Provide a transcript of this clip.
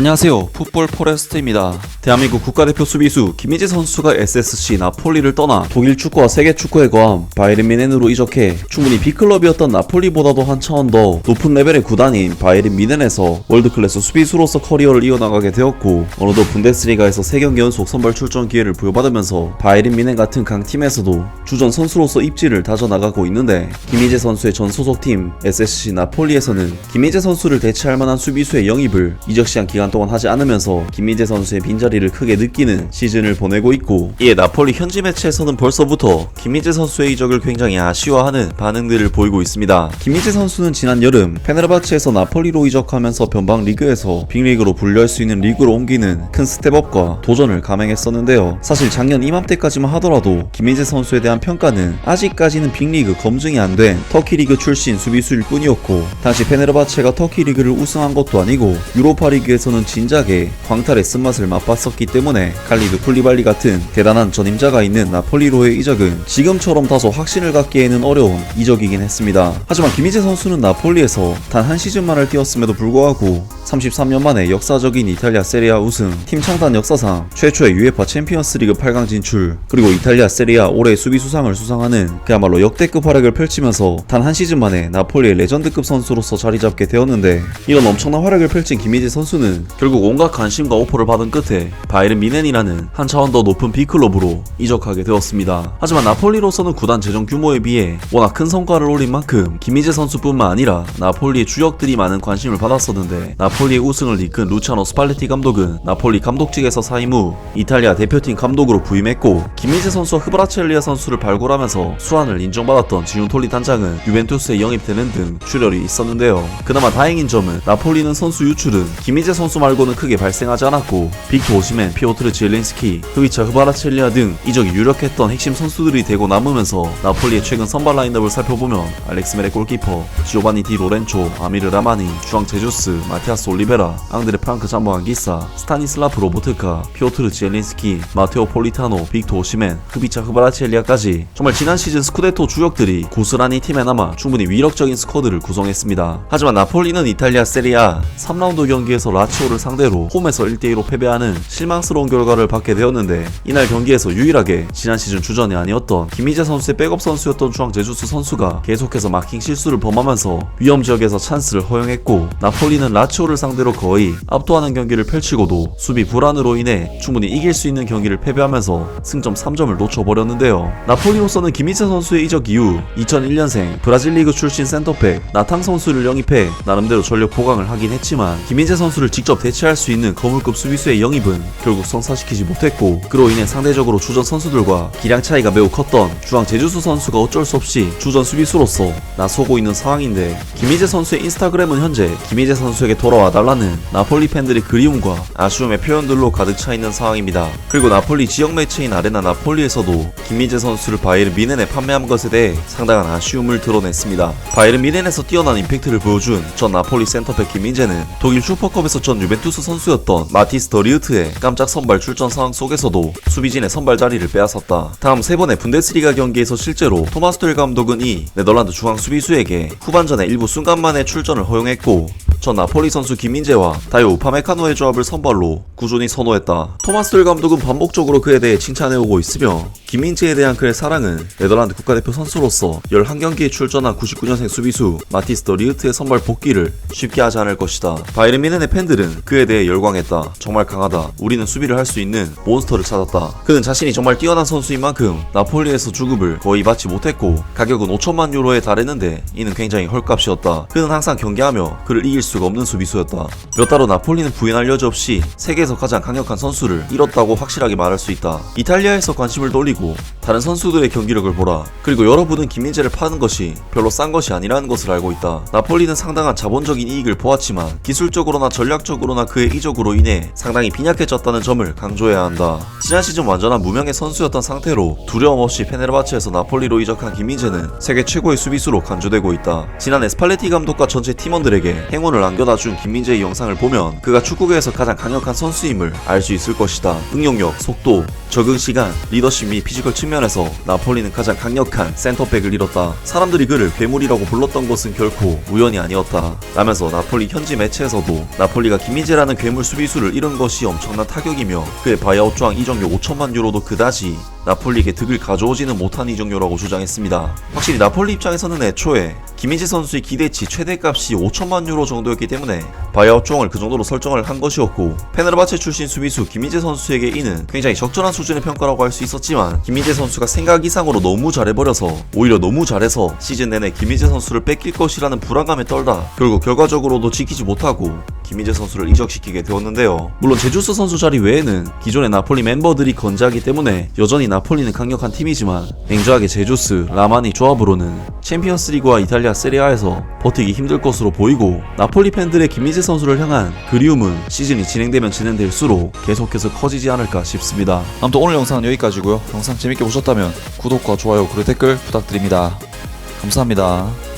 안녕하세요. 풋볼 포레스트입니다. 대한민국 국가대표 수비수 김희재 선수가 SSC 나폴리를 떠나 독일 축구와 세계 축구에 거함 바이에른 미넨으로 이적해 충분히 B클럽이었던 나폴리보다도 한 차원 더 높은 레벨의 구단인 바이에른 미넨에서 월드클래스 수비수로서 커리어를 이어나가게 되었고 어느덧 분데스리가에서 3경기 연속 선발 출전 기회를 부여받으면서 바이에른 미넨 같은 강팀에서도 주전 선수로서 입지를 다져나가고 있는데 김희재 선수의 전 소속팀 SSC 나폴리에서는 김희재 선수를 대체할 만한 수비수의 영입을 이적 시한 기간 동안 하지 않으면서 김희재 선수의 빈자리를 크게 느끼는 시즌을 보내고 있고 이에 나폴리 현지 매체에서는 벌써부터 김희재 선수의 이적을 굉장히 아쉬워하는 반응들을 보이고 있습니다. 김희재 선수는 지난 여름 페네르바치에서 나폴리로 이적하면서 변방 리그에서 빅리그로 분류할 수 있는 리그로 옮기는 큰 스텝업과 도전을 감행했었는데요. 사실 작년 이맘때까지만 하더라도 김희재 선수에 대한 평가는 아직까지는 빅리그 검증이 안 된 터키 리그 출신 수비수일 뿐이었고 당시 페네르바체가 터키 리그를 우승한 것도 아니고 유로파 리그에서 는 진작에 광탈의 쓴맛을 맛봤었기 때문에 칼리드 쿨리발리 같은 대단한 전임자가 있는 나폴리로의 이적은 지금처럼 다소 확신을 갖기에는 어려운 이적이긴 했습니다. 하지만 김희재 선수는 나폴리에서 단 한 시즌만을 뛰었음에도 불구하고 33년 만에 역사적인 이탈리아 세리아 우승, 팀 창단 역사상 최초의 UEFA 챔피언스리그 8강 진출, 그리고 이탈리아 세리아 올해 수비 수상을 수상하는 그야말로 역대급 활약을 펼치면서 단 한 시즌 만에 나폴리의 레전드급 선수로서 자리 잡게 되었는데 이런 엄청난 활약을 펼친 김희재 선수는 결국 온갖 관심과 오퍼를 받은 끝에 바이른 미넨이라는 한 차원 더 높은 B클럽으로 이적하게 되었습니다. 하지만 나폴리로서는 구단 재정 규모에 비해 워낙 큰 성과를 올린 만큼 김희재 선수뿐만 아니라 나폴리의 주역들이 많은 관심을 받았었는데 나폴리의 우승을 이끈 루치아노 스팔레티 감독은 나폴리 감독직에서 사임 후 이탈리아 대표팀 감독으로 부임했고 김희재 선수와 흐브라첼리아 선수를 발굴하면서 수완을 인정받았던 지훈톨리 단장은 유벤투스에 영입되는 등 출혈이 있었는데요. 그나마 다행인 점은 나폴리는 선수 유출은 김희재 선수 말고는 크게 발생하지 않았고 빅토 오시멘, 피오트르 지엘린스키, 흐위차 흐바라첼리아 등 이적이 유력했던 핵심 선수들이 되고 남으면서 나폴리의 최근 선발 라인업을 살펴보면 알렉스 메레 골키퍼, 지오바니 디 로렌초, 아미르 라마니, 주앙 제주스, 마티아스 올리베라, 앙드레 프랑크 잠보안 기사, 스타니슬라프 로보트카, 피오트르 지엘린스키, 마테오 폴리타노, 빅토 오시멘, 흐비차 흐바라첼리아까지 정말 지난 시즌 스쿠데토 주역들이 고스란히 팀에 남아 충분히 위력적인 스쿼드를 구성했습니다. 하지만 나폴리는 이탈리아 세리아 3라운드 경기에서 라치 오를 상대로 홈에서 1대2로 패배하는 실망스러운 결과를 받게 되었는데 이날 경기에서 유일하게 지난 시즌 주전이 아니었던 김희재 선수의 백업 선수였던 주앙 제주스 선수가 계속해서 마킹 실수를 범하면서 위험 지역에서 찬스를 허용했고 나폴리는 라치오를 상대로 거의 압도하는 경기를 펼치고도 수비 불안으로 인해 충분히 이길 수 있는 경기를 패배하면서 승점 3점을 놓쳐버렸는데요. 나폴리로서는 김희재 선수의 이적 이후 2001년생 브라질 리그 출신 센터백 나탕 선수를 영입해 나름대로 전력 보강을 하긴 했지만 김희재 선수를 직접 대체할 수 있는 거물급 수비수의 영입은 결국 성사시키지 못했고 그로 인해 상대적으로 주전 선수들과 기량 차이가 매우 컸던 주앙 제주수 선수가 어쩔 수 없이 주전 수비수로서 나서고 있는 상황인데 김희재 선수의 인스타그램은 현재 김희재 선수에게 돌아와 달라는 나폴리 팬들의 그리움과 아쉬움의 표현들로 가득 차 있는 상황입니다. 그리고 나폴리 지역 매체인 아레나 나폴리에서도 김희재 선수를 바이에른 미넨에 판매한 것에 대해 상당한 아쉬움을 드러냈습니다. 바이에른 미넨에서 뛰어난 임팩트를 보여준 전 나폴리 센터백 김민재는 독일 슈퍼컵에서 전 유벤투스 선수였던 마티스 더리우트의 깜짝 선발 출전 상황 속에서도 수비진의 선발 자리를 빼앗았다. 다음 세 번의 분데스리가 경기에서 실제로 토마스 텔 감독은 이 네덜란드 중앙 수비수에게 후반전에 일부 순간만의 출전을 허용했고 전 나폴리 선수 김민재와 다이오 우파메카노의 조합을 선발로 꾸준히 선호했다. 토마스 텔 감독은 반복적으로 그에 대해 칭찬해오고 있으며 김민재에 대한 그의 사랑은 네덜란드 국가대표 선수로서 11경기에 출전한 99년생 수비수 마티스 더 리우트의 선발 복귀를 쉽게 하지 않을 것이다. 바이른 미넨의 팬들은 그에 대해 열광했다. 정말 강하다. 우리는 수비를 할 수 있는 몬스터를 찾았다. 그는 자신이 정말 뛰어난 선수인 만큼 나폴리에서 주급을 거의 받지 못했고 가격은 5천만 유로에 달했는데 이는 굉장히 헐값이었다. 그는 항상 경기하며 그를 이길 수가 없는 수비수였다. 몇 달 후 나폴리는 부인할 여지 없이 세계 에서 가장 강력한 선수를 잃었다고 확실하게 말할 수 있다. 이탈리아에서 관심을 돌리고 다른 선수들의 경기력을 보라. 그리고 여러분은 김민재를 파는 것이 별로 싼 것이 아니라는 것을 알고 있다. 나폴리는 상당한 자본적인 이익을 보았지만 기술적으로나 전략적으로나 그의 이적으로 인해 상당히 빈약해졌다는 점을 강조해야 한다. 지난 시즌 완전한 무명의 선수였던 상태로 두려움 없이 페네르바체에서 나폴리로 이적한 김민재는 세계 최고의 수비수로 간주되고 있다. 지난 에스팔레티 감독과 전체 팀원들에게 행운을 안겨다 준 김민재의 영상을 보면 그가 축구계에서 가장 강력한 선수 선수임을 알 수 있을 것이다. 응용력, 속도, 적응 시간, 리더십 및 피지컬 측면에서 나폴리는 가장 강력한 센터백을 잃었다. 사람들이 그를 괴물이라고 불렀던 것은 결코 우연이 아니었다. 라면서 나폴리 현지 매체에서도 나폴리가 김희재라는 괴물 수비수를 잃은 것이 엄청난 타격이며 그의 바이아웃 조항 이적료 5천만 유로도 그다지 나폴리에게 득을 가져오지는 못한 이적료라고 주장했습니다. 확실히 나폴리 입장에서는 애초에 김희재 선수의 기대치 최대값이 5천만 유로 정도였기 때문에 바이아웃 조항을 그 정도로 설정을 한 것이었고 페네르바체 출신 수비수 김희재 선수에게 이는 굉장히 적절한 수준의 평가라고 할 수 있었지만 김희재 선수가 생각 이상으로 너무 잘해버려서 오히려 너무 잘해서 시즌 내내 김희재 선수를 뺏길 것이라는 불안감에 떨다 결국 결과적으로도 지키지 못하고 김희재 선수를 이적시키게 되었는데요. 물론 제주스 선수 자리 외에는 기존의 나폴리 멤버들이 건재하기 때문에 여전히 나폴리는 강력한 팀이지만 냉정하게 제주스, 라마니 조합으로는 챔피언스리그와 이탈리아 세리아에서 버티기 힘들 것으로 보이고 나폴리 팬들의 김희재 선수를 향한 그리움은 시즌이 진행되면 진행될수록 계속해서 커지지 않을까 싶습니다. 아무튼 오늘 영상은 여기까지고요. 영상 재밌게 보셨다면 구독과 좋아요 그리고 댓글 부탁드립니다. 감사합니다.